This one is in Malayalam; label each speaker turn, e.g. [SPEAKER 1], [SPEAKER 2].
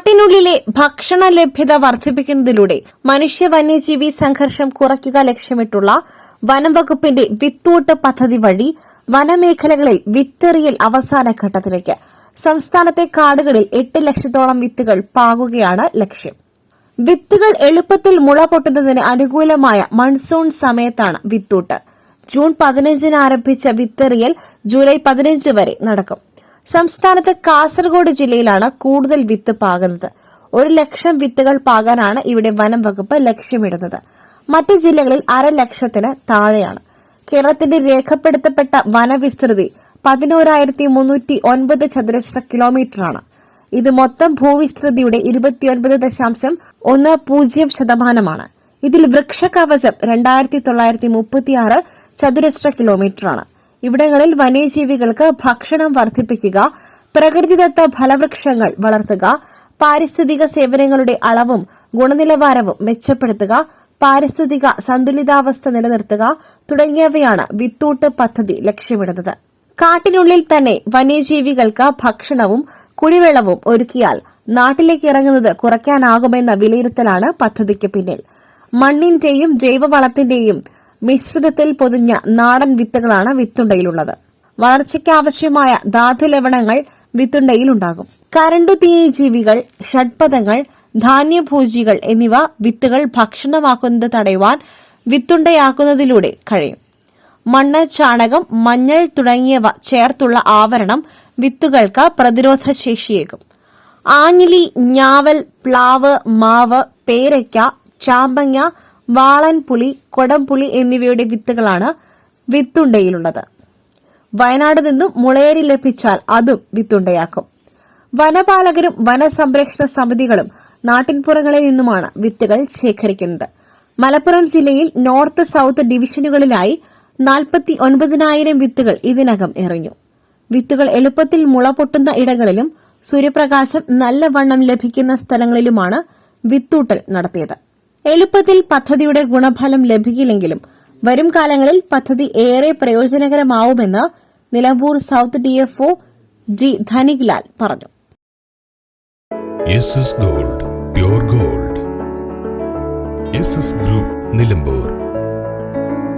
[SPEAKER 1] കാട്ടിനുള്ളിലെ ഭക്ഷണ ലഭ്യത വർദ്ധിപ്പിക്കുന്നതിലൂടെ മനുഷ്യ വന്യജീവി സംഘർഷം കുറയ്ക്കുക ലക്ഷ്യമിട്ടുള്ള വനം വകുപ്പിന്റെ വിത്തോട്ട് പദ്ധതി വഴി വനമേഖലകളിൽ വിത്തെറിയൽ അവസാന ഘട്ടത്തിലേക്ക് സംസ്ഥാനത്തെ കാടുകളിൽ എട്ട് ലക്ഷത്തോളം വിത്തുകൾ പാകുകയാണ് ലക്ഷ്യം. വിത്തുകൾ എളുപ്പത്തിൽ മുള പൊട്ടുന്നതിന് അനുകൂലമായ മൺസൂൺ സമയത്താണ് വിത്തൂട്ട്. ജൂൺ പതിനഞ്ചിന് ആരംഭിച്ച വിത്തെറിയൽ ജൂലൈ പതിനഞ്ച് വരെ നടക്കും. സംസ്ഥാനത്ത് കാസർഗോഡ് ജില്ലയിലാണ് കൂടുതൽ വിത്ത് പാകുന്നത്. ഒരു ലക്ഷം വിത്തുകൾ പാകാനാണ് ഇവിടെ വനം വകുപ്പ് ലക്ഷ്യമിടുന്നത്. മറ്റ് ജില്ലകളിൽ അര ലക്ഷത്തിന് താഴെയാണ്. കേരളത്തിന്റെ രേഖപ്പെടുത്തപ്പെട്ട വനവിസ്തൃതി പതിനോരായിരത്തി മുന്നൂറ്റി ഒൻപത് ചതുരശ്ര കിലോമീറ്ററാണ്. ഇത് മൊത്തം ഭൂവിസ്തൃതിയുടെ ഇരുപത്തിയൊൻപത് ദശാംശം ഒന്ന് പൂജ്യം ശതമാനമാണ്. ഇതിൽ വൃക്ഷ കവചം രണ്ടായിരത്തി തൊള്ളായിരത്തി മുപ്പത്തിയാറ് ചതുരശ്ര കിലോമീറ്ററാണ്. ഇവിടങ്ങളിൽ വന്യജീവികൾക്ക് ഭക്ഷണം വർദ്ധിപ്പിക്കുക പ്രകൃതിദത്ത ഫലവൃക്ഷങ്ങൾ വളർത്തുക പാരിസ്ഥിതിക സേവനങ്ങളുടെ അളവും ഗുണനിലവാരവും മെച്ചപ്പെടുത്തുക പാരിസ്ഥിതിക സന്തുലിതാവസ്ഥ നിലനിർത്തുക തുടങ്ങിയവയാണ് വിത്തൂട്ട് പദ്ധതി ലക്ഷ്യമിടുന്നത്. കാട്ടിനുള്ളിൽ തന്നെ വന്യജീവികൾക്ക് ഭക്ഷണവും കുടിവെള്ളവും ഒരുക്കിയാൽ നാട്ടിലേക്ക് ഇറങ്ങുന്നത് കുറയ്ക്കാനാകുമെന്ന വിലയിരുത്തലാണ് പദ്ധതിക്ക് പിന്നിൽ. മണ്ണിന്റെയും ജൈവവളത്തിന്റെയും മിശ്രിതത്തിൽ പൊതിഞ്ഞ നാടൻ വിത്തുകളാണ് വിത്തുണ്ടയിലുള്ളത്. വളർച്ചയ്ക്കാവശ്യമായ ധാതുലവണങ്ങൾ വിത്തുണ്ടയിലുണ്ടാകും. കരണ്ടുതീയ ജീവികൾ ഷഡ്പഥങ്ങൾ ധാന്യഭോജികൾ എന്നിവ വിത്തുകൾ ഭക്ഷണമാക്കുന്നത് തടയുവാൻ വിത്തുണ്ടയാക്കുന്നതിലൂടെ കഴിയും. മണ്ണ് ചാണകം മഞ്ഞൾ തുടങ്ങിയവ ചേർത്തുള്ള ആവരണം വിത്തുകൾക്ക് പ്രതിരോധ ശേഷിയേകും ആഞ്ഞിലി ഞാവൽ പ്ലാവ് മാവ് പേരയ്ക്ക ചാമ്പങ്ങ വാളൻപുളി കൊടംപുളി എന്നിവയുടെ വിത്തുകളാണ് വിത്തുണ്ടയിലുള്ളത്. വയനാട് നിന്നും മുളയരി ലഭിച്ചാൽ അതും വിത്തുണ്ടയാക്കും. വനപാലകരും വനസംരക്ഷണ സമിതികളും നാട്ടിൻപുറങ്ങളിൽ നിന്നുമാണ് വിത്തുകൾ ശേഖരിക്കുന്നത്. മലപ്പുറം ജില്ലയിൽ നോർത്ത് സൌത്ത് ഡിവിഷനുകളിലായി നാൽപ്പത്തി ഒൻപതിനായിരം വിത്തുകൾ ഇതിനകം എറിഞ്ഞു. വിത്തുകൾ എളുപ്പത്തിൽ മുള പൊട്ടുന്ന ഇടങ്ങളിലും സൂര്യപ്രകാശം നല്ലവണ്ണം ലഭിക്കുന്ന സ്ഥലങ്ങളിലുമാണ് വിത്തൂട്ടൽ നടത്തിയത്. എളുപ്പത്തിൽ പദ്ധതിയുടെ ഗുണഫലം ലഭിക്കില്ലെങ്കിലും വരും കാലങ്ങളിൽ പദ്ധതി ഏറെ പ്രയോജനകരമാവുമെന്ന് Nilambur south DFO G Dhaniklal പറഞ്ഞു.
[SPEAKER 2] S S gold gold. Group Nilambur.